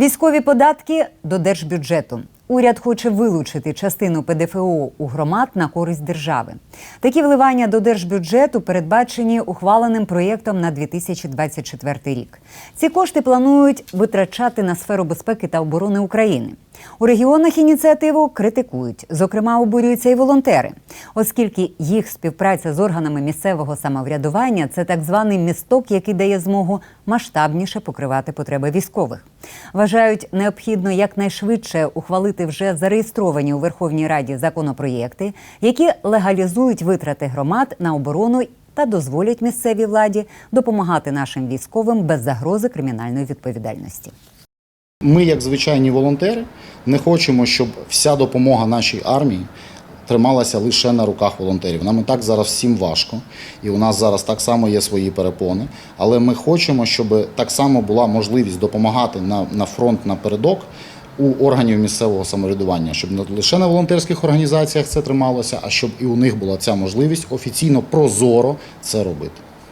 Військові податки до держбюджету. Уряд хоче вилучити частину ПДФО у громад на користь держави. Такі вливання до держбюджету передбачені ухваленим проєктом на 2024 рік. Ці кошти планують витрачати на сферу безпеки та оборони України. У регіонах ініціативу критикують. Зокрема, обурюються і волонтери, оскільки їх співпраця з органами місцевого самоврядування це так званий місток, який дає змогу масштабніше покривати потреби військових. Вважають необхідно якнайшвидше ухвалити вже зареєстровані у Верховній Раді законопроєкти, які легалізують витрати громад на оборону та дозволять місцевій владі допомагати нашим військовим без загрози кримінальної відповідальності. Ми, як звичайні волонтери, не хочемо, щоб вся допомога нашій армії трималася лише на руках волонтерів. Нам і так зараз всім важко, і у нас зараз так само є свої перепони. Але ми хочемо, щоб так само була можливість допомагати на, на фронт напередок у органів місцевого самоврядування, щоб не лише на волонтерських організаціях це трималося, а щоб і у них була ця можливість офіційно прозоро це робити.